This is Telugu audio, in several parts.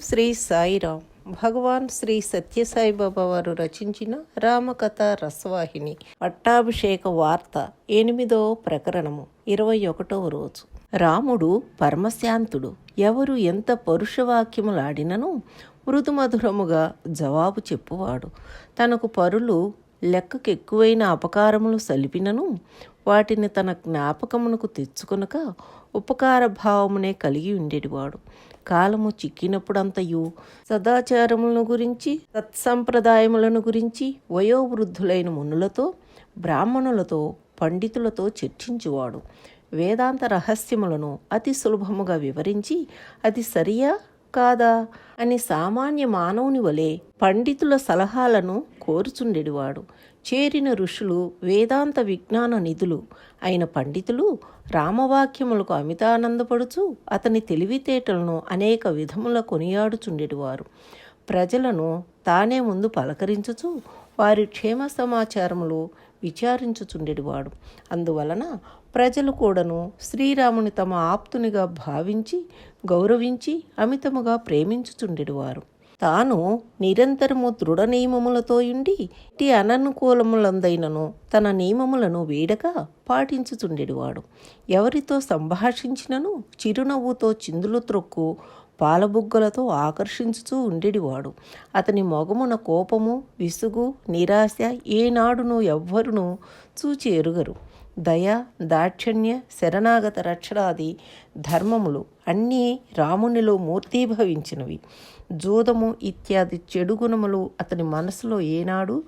శ్రీ సాయిరామ్ భగవాన్ శ్రీ సత్యసాయి బాబా వారు రచించిన రామకథ రసవాహిని పట్టాభిషేక వార్త ఎనిమిదో ప్రకరణము ఇరవై ఒకటవ రోజు. రాముడు పరమశాంతుడు. ఎవరు ఎంత పరుషవాక్యములాడినను మృదుమధురముగా జవాబు చెప్పువాడు. తనకు పరులు లెక్కకెక్కువైన అపకారములు సలిపినను వాటిని తన జ్ఞాపకమునకు తెచ్చుకొనక ఉపకార భావమునే కలిగి ఉండేటివాడు. కాలము చిక్కినప్పుడంతయు. సదాచారములను గురించి సత్సంప్రదాయములను గురించి వయోవృద్ధులైన మునులతో బ్రాహ్మణులతో పండితులతో చర్చించువాడు. వేదాంత రహస్యములను అతి సులభముగా వివరించి అది సరియా కాదా అని సామాన్య మానవుని వలె పండితుల సలహాలను కోరుచుండెడివాడు. చేరిన ఋషులు వేదాంత విజ్ఞాన నిధులు అయిన పండితులు రామవాక్యములకు అమితానందపడుచు అతని తెలివితేటలను అనేక విధముల కొనియాడుచుండేటివారు ప్రజలను తానే ముందు పలకరించుచు వారి క్షేమ సమాచారములు విచారించుచుండేటివాడు అందువలన ప్రజలు కూడాను శ్రీరాముని తమ ఆప్తునిగా భావించి గౌరవించి అమితముగా ప్రేమించుచుండేటివారు తాను నిరంతరము దృఢ నియమములతో ఉండి ఇటు అననుకూలములందైనను తన నియమములను వేడక పాటించుచుండెడివాడు. ఎవరితో సంభాషించినను చిరునవ్వుతో చిందులు త్రొక్కు పాలబుగ్గలతో ఆకర్షించుతూ ఉండేడివాడు. అతని మొగమున కోపము విసుగు నిరాశ ఏనాడును ఎవ్వరును చూచి ఎరుగరు దయ దాక్షణ్య శరణాగత రక్షణాది ధర్మములు అన్నీ రామునిలో మూర్తీభవించినవి. జూదము ఇత్యాది చెడు గుణములు అతని మనసులో ఏనాడు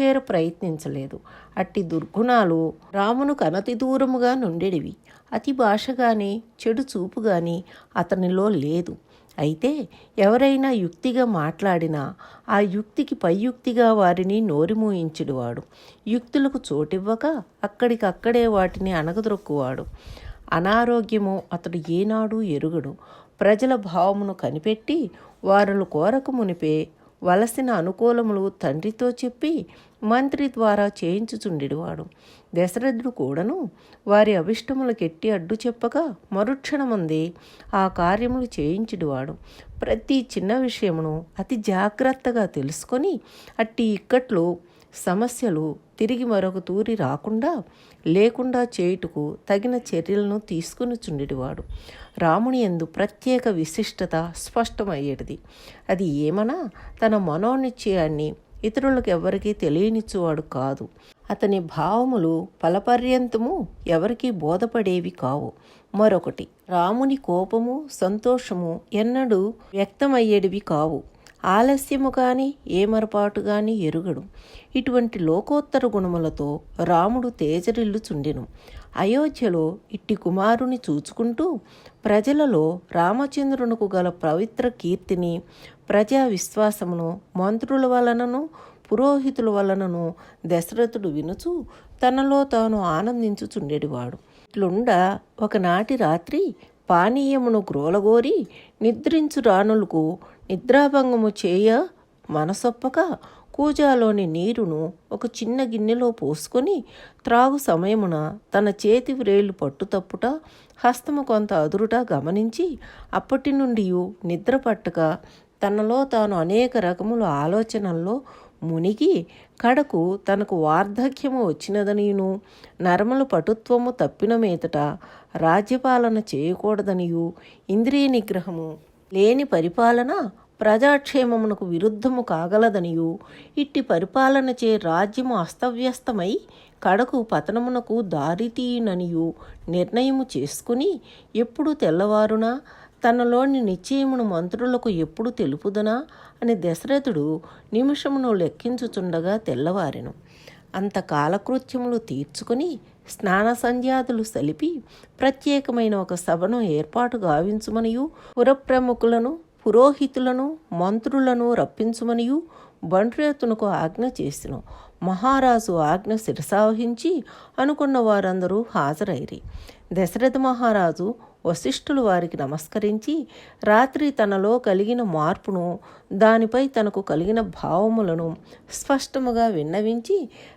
చేర ప్రయత్నించలేదు. అట్టి దుర్గుణాలు రామునకు అనతి దూరముగా నుండెడివి. అతి భాషగాని చెడు చూపు కానీ అతనిలో లేదు. అయితే ఎవరైనా యుక్తిగా మాట్లాడినా ఆ యుక్తికి పైయుక్తిగా వారిని నోరిమూయించుడువాడు. యుక్తులకు చోటివ్వక అక్కడికక్కడే వాటిని అణగదొక్కువాడు. అనారోగ్యము అతడు ఏనాడు ఎరుగడు. ప్రజల భావమును కనిపెట్టి వారులు కోరక మునిపే వలసిన అనుకూలములు తండ్రితో చెప్పి మంత్రి ద్వారా చేయించుచుండెడివాడు. దశరథుడు కూడాను వారి అభిష్టములకెట్టి అడ్డు చెప్పగా మరుక్షణమంది ఆ కార్యములు చేయించుడివాడు. ప్రతి చిన్న విషయమును అతి జాగ్రత్తగా తెలుసుకొని అట్టి ఇక్కట్లు సమస్యలు తిరిగి మరొక తూరి రాకుండా లేకుండా చేయుటకు తగిన చర్యలను తీసుకుని చుండెడివాడు రాముని ఎందు ప్రత్యేక విశిష్టత స్పష్టమయ్యేటిది. అది ఏమనా? తన మనోనిశ్చయాన్ని ఇతరులకు ఎవరికీ తెలియనిచ్చువాడు కాదు. అతని భావములు ఫలపర్యంతము ఎవరికీ బోధపడేవి కావు. మరొకటి రాముని కోపము సంతోషము ఎన్నడూ వ్యక్తమయ్యేటివి కావు. ఆలస్యము కానీ ఏమరపాటు కానీ ఎరుగడు. ఇటువంటి లోకోత్తర గుణములతో రాముడు తేజరిల్లుచుండెను. అయోధ్యలో ఇట్టి కుమారుని చూచుకుంటూ ప్రజలలో రామచంద్రునకు గల పవిత్ర కీర్తిని ప్రజా విశ్వాసమును మంత్రుల వలనను పురోహితుల వలనను దశరథుడు వినుచు తనలో తాను ఆనందించుచుండెడివాడు. ఇట్లుండ ఒకనాటి రాత్రి పానీయమును గ్రోలగోరి నిద్రించు రాణులకు నిద్రాభంగము చేయ మనసొప్పక కూజాలోని నీరును ఒక చిన్న గిన్నెలో పోసుకొని త్రాగు సమయమున తన చేతి వ్రేళ్ళు పట్టుతప్పుట హస్తము కొంత అదురుట గమనించి అప్పటి నుండి నిద్ర పట్టక తనలో తాను అనేక రకముల ఆలోచనల్లో మునిగి కడకు తనకు వార్ధక్యము వచ్చినదనియును నర్మల పటుత్వము తప్పిన మీదట రాజ్యపాలన చేయకూడదనియు ఇంద్రియ నిగ్రహము లేని పరిపాలన ప్రజాక్షేమమునకు విరుద్ధము కాగలదనియు. ఇట్టి పరిపాలనచే రాజ్యము అస్తవ్యస్తమై కడకు పతనమునకు దారితీయుననియు. నిర్ణయము చేసుకుని ఎప్పుడు తెల్లవారునా? తనలోని నిశ్చయమును మంత్రులకు ఎప్పుడు తెలుపుదనా? అని దశరథుడు నిమిషమును లెక్కించుచుండగా తెల్లవారెను. అంత కాలకృత్యములు తీర్చుకుని స్నాన సంధ్యాదులు సలిపి ప్రత్యేకమైన ఒక సభను ఏర్పాటు గావించుమనియు పురప్రముఖులను పురోహితులను మంత్రులను రప్పించుమనియు బండ్రేతునకు ఆజ్ఞ చేసిన. మహారాజు ఆజ్ఞ శిరసావహించి అనుకున్న వారందరూ హాజరైరి. దశరథ మహారాజు వశిష్ఠులు వారికి నమస్కరించి రాత్రి తనలో కలిగిన మార్పును దానిపై తనకు కలిగిన భావములను స్పష్టముగా విన్నవించి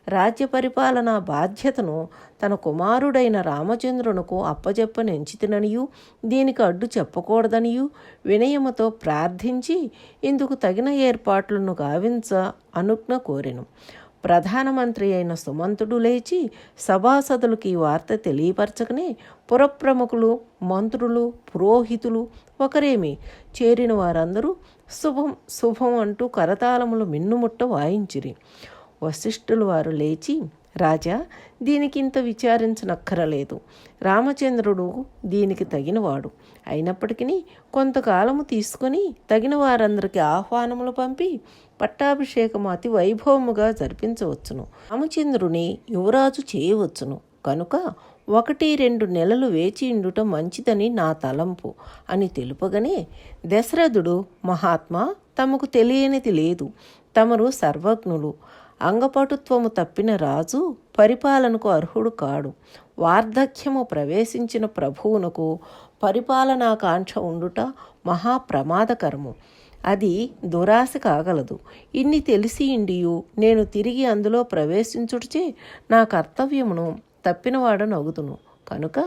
రాజ్య పరిపాలనా బాధ్యతను తన కుమారుడైన రామచంద్రునకు అప్పజెప్పనెంచితిననియు దీనికి అడ్డు చెప్పకూడదనియు వినయముతో ప్రార్థించి ఇందుకు తగిన ఏర్పాట్లను గావించ అనుజ్ఞ కోరెను. ప్రధానమంత్రి అయిన సుమంతుడు లేచి సభాసదులకు ఈ వార్త తెలియపరచకనే పురప్రముఖులు మంత్రులు పురోహితులు ఒకరేమి చేరిన వారందరూ శుభం శుభం అంటూ కరతాళములు మిన్నుముట్ట వాయించిరి. వశిష్ఠులు వారు లేచి రాజా దీనికి ఇంత విచారించనక్కరలేదు. రామచంద్రుడు దీనికి తగినవాడు. అయినప్పటికీ కొంతకాలము తీసుకొని తగిన వారందరికీ ఆహ్వానములు పంపి పట్టాభిషేకము అతి వైభవముగా జరిపించవచ్చును. రామచంద్రుని యువరాజు చేయవచ్చును. కనుక ఒకటి రెండు నెలలు వేచి ఉండుట మంచిదని నా తలంపు అని తెలుపగానే దశరథుడు మహాత్మా తమకు తెలియనిది లేదు. తమరు సర్వజ్ఞులు. అంగపటుత్వము తప్పిన రాజు పరిపాలనకు అర్హుడు కాడు. వార్ధక్యము ప్రవేశించిన ప్రభువునకు పరిపాలనాకాంక్ష ఉండుట మహాప్రమాదకరము అది దురాశ కాగలదు. ఇన్ని తెలిసి ఇండియు నేను తిరిగి అందులో ప్రవేశించుటచే నా కర్తవ్యమును తప్పినవాడనగుదును కనుక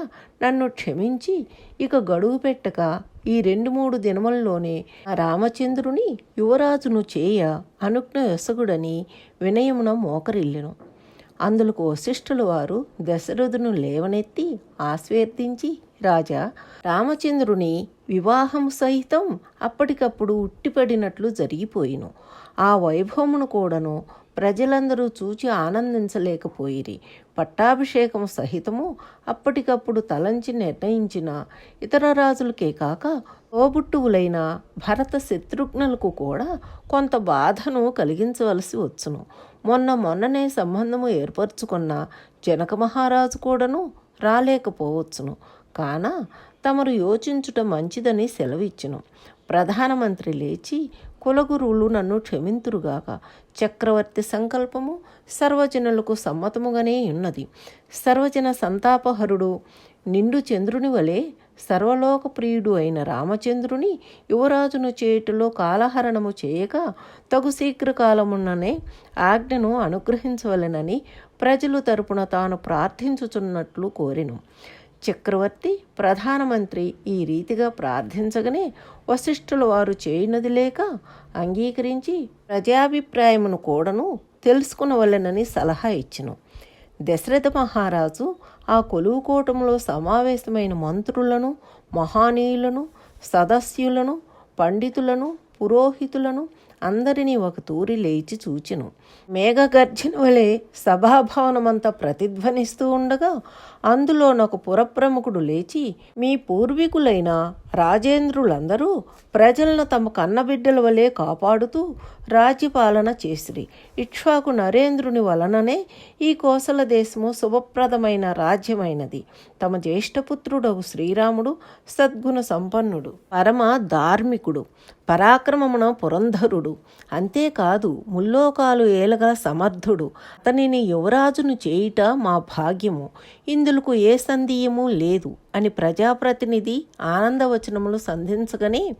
నన్ను క్షమించి ఇక గడువు పెట్టక ఈ రెండు మూడు దినముల్లోనే రామచంద్రుని యువరాజును చేయ అనుజ్ఞ యసగుడని వినయమున మోకరిల్లెను. అందులకు వశిష్ఠుల వారు దశరథును లేవనెత్తి ఆస్వేర్దించి రాజా రామచంద్రుని వివాహం సహితం అప్పటికప్పుడు ఉట్టిపడినట్లు జరిగిపోయిను. ఆ వైభవమును కూడాను ప్రజలందరూ చూచి ఆనందించలేకపోయిరి. పట్టాభిషేకము సహితము అప్పటికప్పుడు తలంచి నిర్ణయించిన ఇతర రాజులకే కాక తోబుట్టువులైన భరత శత్రుఘ్నులకు కూడా కొంత బాధను కలిగించవలసి వచ్చును. మొన్న మొన్ననే సంబంధము ఏర్పరచుకున్న జనక మహారాజు కూడాను రాలేకపోవచ్చును. కాన తమరు యోచించుట మంచిదని సెలవిచ్చును. ప్రధానమంత్రి లేచి కులగురువులు నన్ను క్షమింతురుగాక. చక్రవర్తి సంకల్పము సర్వజనులకు సమ్మతముగానే ఉన్నది. సర్వజన సంతాపహరుడు నిండు చంద్రుని వలె సర్వలోక ప్రియుడు అయిన రామచంద్రుని యువరాజును చేయుటలో కాలహరణము చేయక తగు శీఘ్రకాలమున్ననే ఆజ్ఞను అనుగ్రహించవలెనని ప్రజలు తరపున తాను ప్రార్థించుచున్నట్లు కోరెను. చక్రవర్తి ప్రధానమంత్రి ఈ రీతిగా ప్రార్థించగానే వశిష్ఠుల వారు చేయనది లేక అంగీకరించి ప్రజాభిప్రాయమును కూడాను తెలుసుకునవలెనని సలహా ఇచ్చెను. దశరథ మహారాజు ఆ కొలువుకోటంలో సమావేశమైన మంత్రులను మహానీయులను సదస్యులను పండితులను పురోహితులను అందరినీ ఒక తూరి లేచి చూచెను. మేఘగర్జన వలె సభాభవనమంతా ప్రతిధ్వనిస్తూ ఉండగా అందులోనొక పురప్రముఖుడు లేచి మీ పూర్వీకులైన రాజేంద్రులందరూ ప్రజలను తమ కన్నబిడ్డల వలె కాపాడుతూ రాజ్యపాలన చేసిరి. ఇక్ష్వాకు నరేంద్రుని వలననే ఈ కోసల దేశము శుభప్రదమైన రాజ్యమైనది. తమ జ్యేష్ఠపుత్రుడవు శ్రీరాముడు సద్గుణ సంపన్నుడు పరమ ధార్మికుడు పరాక్రమమున పురంధరుడు. అంతేకాదు ముల్లోకాలు ఏలగా సమర్థుడు. అతనిని యువరాజును చేయుట మా భాగ్యము. ఇందులకు ఏ సందేహము లేదు. అని ప్రజాప్రతినిధి ఆనందవచనములు సంధించగానే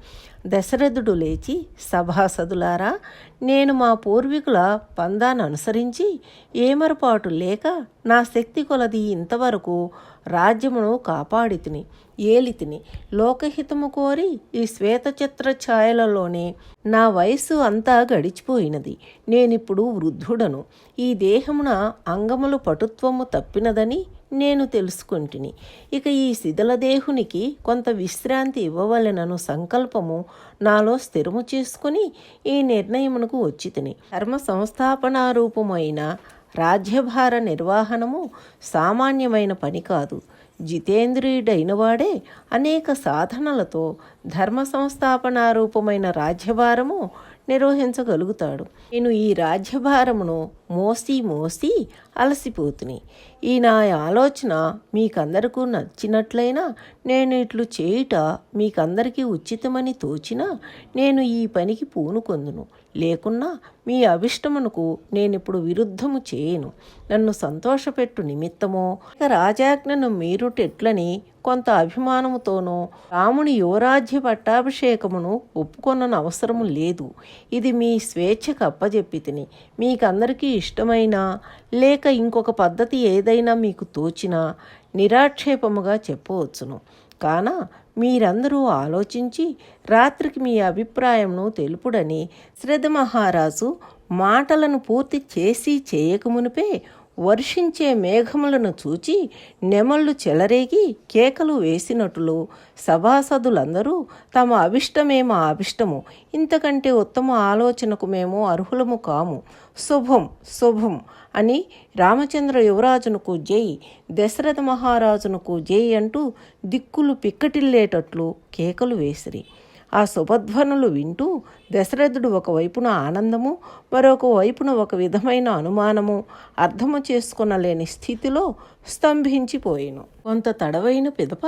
దశరథుడు లేచి సభాసదులారా నేను మా పూర్వీకుల పందాన్ని అనుసరించి ఏమరపాటు లేక నా శక్తి కొలది ఇంతవరకు రాజ్యమును కాపాడితిని ఏలితిని. లోకహితము కోరి ఈ శ్వేతచిత్ర ఛాయలలోనే నా వయస్సు అంతా గడిచిపోయినది. నేనిప్పుడు వృద్ధుడను. ఈ దేహమున అంగములు పటుత్వము తప్పినదని నేను తెలుసుకుంటుని. ఇక ఈ శిథిలదేహునికి కొంత విశ్రాంతి ఇవ్వవలెనను సంకల్పము నాలో స్థిరము చేసుకుని ఈ నిర్ణయమునకు వచ్చితిని. ధర్మ సంస్థాపనారూపమైన రాజ్యభార నిర్వహణము సామాన్యమైన పని కాదు. జితేంద్రియుడైనవాడే అనేక సాధనలతో ధర్మ సంస్థాపనారూపమైన రాజ్యభారము నిర్వహించగలుగుతాడు. నేను ఈ రాజ్యభారమును మోసి మోసి అలసిపోతుని. ఈ నా ఆలోచన మీకందరకు నచ్చినట్లయినా నేను ఇట్లు చేయుట మీకందరికీ ఉచితమని తోచినా నేను ఈ పనికి పూనుకొందును లేకున్నా మీ అభిష్టమునకు నేనిప్పుడు విరుద్ధము చేయను. నన్ను సంతోషపెట్టు నిమిత్తమో రాజాజ్ఞను రాజాజ్ఞను మీరుటెట్లని కొంత అభిమానముతోనో రాముని యువరాజ్య పట్టాభిషేకమును ఒప్పుకొనను అవసరము లేదు. ఇది మీ స్వేచ్ఛకు అప్పజెప్పి తిని మీకందరికీ ఇష్టమైన లేక ఇంకొక పద్ధతి ఏదైనా మీకు తోచినా నిరాక్షేపముగా చెప్పవచ్చును. కాన మీరందరూ ఆలోచించి రాత్రికి మీ అభిప్రాయంను తెలుపుడని శ్రద్ధ మహారాజు మాటలను పూర్తి చేసి చేయకమునిపే వర్షించే మేఘములను చూచి నెమళ్ళు చెలరేగి కేకలు వేసినట్లు సభాసదులందరూ తమ అభిష్టమే మా అభిష్టము. ఇంతకంటే ఉత్తమ ఆలోచనకు మేము అర్హులము కాము. శుభం శుభం అని రామచంద్ర యువరాజునకు జై దశరథ మహారాజునకు జై అంటూ దిక్కులు పిక్కటిల్లేటట్లు కేకలు వేసిరి. ఆ శుభధ్వనులు వింటూ దశరథుడు ఒకవైపున ఆనందము మరొక వైపున ఒక విధమైన అనుమానము అర్థము చేసుకొనలేని స్థితిలో స్తంభించిపోయాను. కొంత తడవైన పిదప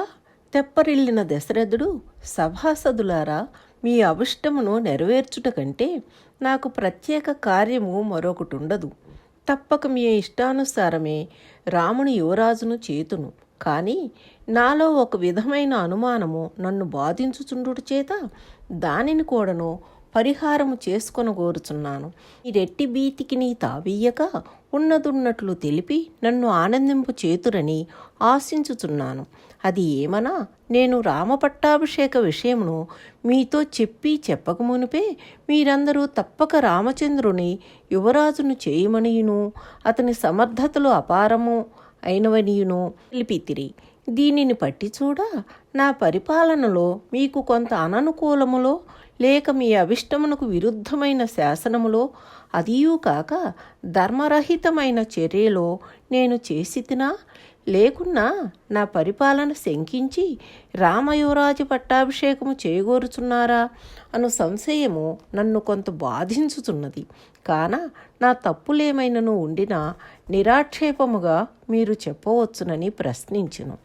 తెప్పరిల్లిన దశరథుడు సభాసదులారా మీ అవిష్టమును నెరవేర్చుట కంటే నాకు ప్రత్యేక కార్యము మరొకటి ఉండదు తప్పక మీ ఇష్టానుసారమే రాముని యువరాజును చేతును. కానీ నాలో ఒక విధమైన అనుమానము నన్ను బాధించుచుండుట చేత దానిని కూడాను పరిహారము చేసుకొన కోరుచున్నాను. ఈ రెట్టి భీతికి నీ తావీయక ఉన్నదున్నట్లు తెలిపి నన్ను ఆనందింపు చేతురని ఆశించుచున్నాను. అది ఏమనా? నేను రామపట్టాభిషేక విషయమును మీతో చెప్పి చెప్పకమునిపే మీరందరూ తప్పక రామచంద్రుని యువరాజును చేయమనియును. అతని సమర్థతలు అపారము. అయినవనియును తెలిపితిరి దీనిని పట్టి చూడ నా పరిపాలనలో మీకు కొంత అననుకూలములో లేక మీ అభిష్టమునకు విరుద్ధమైన శాసనములో అదియూ కాక ధర్మరహితమైన చర్యలో నేను చేసి తినా లేకున్నా నా పరిపాలన శంకించి రామయువరాజు పట్టాభిషేకము చేయగోరుచున్నారా అను సంశయము నన్ను కొంత బాధించుతున్నది కాన నా తప్పులేమైనను ఉండినా నిరాక్షేపముగా మీరు చెప్పవచ్చునని ప్రశ్నించును.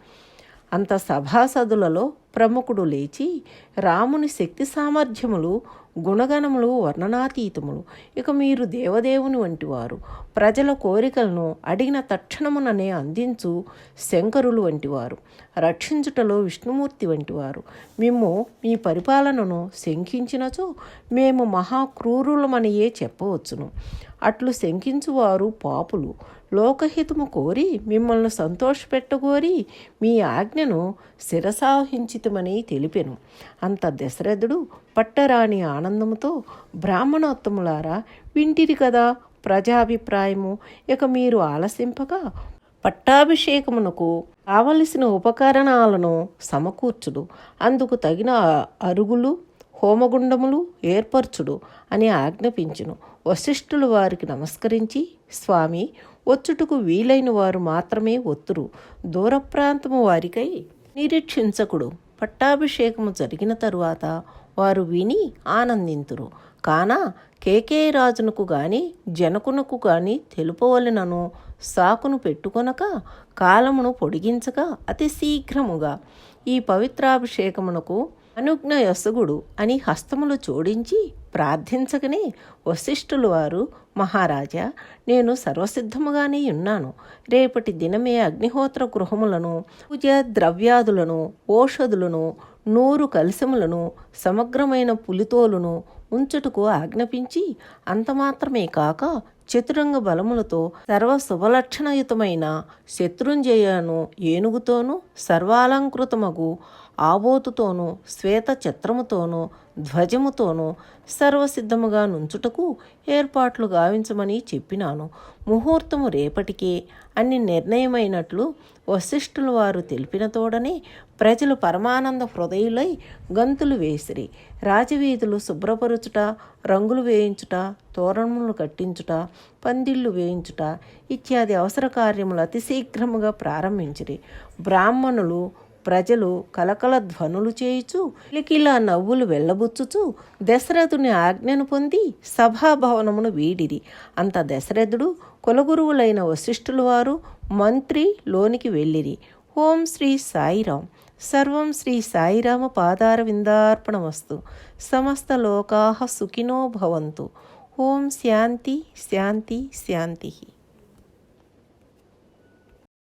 అంత సభాసదులలో ప్రముఖుడు లేచి రాముని శక్తి సామర్థ్యములు గుణగణములు వర్ణనాతీతములు. ఇక మీరు దేవదేవుని వంటివారు ప్రజల కోరికలను అడిగిన తక్షణముననే అందించు శంకరులు వంటివారు రక్షించుటలో విష్ణుమూర్తి వంటివారు మేము మీ పరిపాలనను శంకించినచో మేము మహాక్రూరులమనియే చెప్పవచ్చును. అట్లు శంకించువారు పాపులు. లోకహితము కోరి మిమ్మల్ని సంతోషపెట్టగోరి మీ ఆజ్ఞను శిరసాహించితమని తెలిపెను. అంత దశరథుడు పట్టరాని ఆనందముతో బ్రాహ్మణోత్తములారా వింటిరి కదా ప్రజాభిప్రాయము? ఇక మీరు ఆలసింపగా పట్టాభిషేకమునకు కావలసిన ఉపకరణాలను సమకూర్చుడు. అందుకు తగిన అరుగులు హోమగుండములు ఏర్పరచుడు అని ఆజ్ఞాపించును. వశిష్ఠులు వారికి నమస్కరించి స్వామి వచ్చుటకు వీలైన వారు మాత్రమే ఒత్తురు. దూర ప్రాంతము వారికై నిరీక్షించకుడు. పట్టాభిషేకము జరిగిన తరువాత వారు విని ఆనందింతురు. కాన కేకే రాజునకు గాని జనకునకు గాని తెలుపవలెనను సాకును పెట్టుకొనక కాలమును పొడిగించక అతి శీఘ్రముగా ఈ పవిత్రాభిషేకమునకు అనుజ్ఞయసగుడు అని హస్తములు జోడించి ప్రార్థించగనే వశిష్ఠులు వారు మహారాజా నేను సర్వసిద్ధముగానే ఉన్నాను. రేపటి దినమే అగ్నిహోత్ర గృహములను పూజ ద్రవ్యాదులను ఓషధులను నూరు కలశములను సమగ్రమైన పులితోలును ఉంచుటకు ఆజ్ఞాపించి అంతమాత్రమే కాక చతురంగ బలములతో సర్వ శుభలక్షణయుతమైన శత్రుంజయను ఏనుగుతోనూ సర్వాలంకృతమగు ఆబోతుతోనూ శ్వేత చిత్రముతోనూ ధ్వజముతోనూ సర్వసిద్ధముగా నుంచుటకు ఏర్పాట్లు గావించమని చెప్పినాను. ముహూర్తము రేపటికే అన్ని నిర్ణయమైనట్లు వశిష్ఠుల వారు తెలిపిన తోడనే ప్రజలు పరమానంద హృదయులై గంతులు వేసిరి. రాజవీధులు శుభ్రపరుచుట రంగులు వేయించుట తోరణములు కట్టించుట పందిళ్ళు వేయించుట ఇత్యాది అవసర కార్యములు అతి శీఘ్రముగా ప్రారంభించిరి. బ్రాహ్మణులు ప్రజలు కలకల ధ్వనులు చేయుచు కిలకిలా నవ్వులు వెళ్ళబుచ్చుచు దశరథుని ఆజ్ఞను పొంది సభాభవనమును వీడిరి. అంత దశరథుడు కులగురువులైన వశిష్ఠుల వారు మంత్రి లోనికి వెళ్ళిరి. ఓం శ్రీ సాయిరాం. సర్వం శ్రీ సాయిరామ పాదార విందార్పణమస్తు సమస్త లోకా సుఖినో భవంతు. ఓం శాంతి శాంతి శాంతి.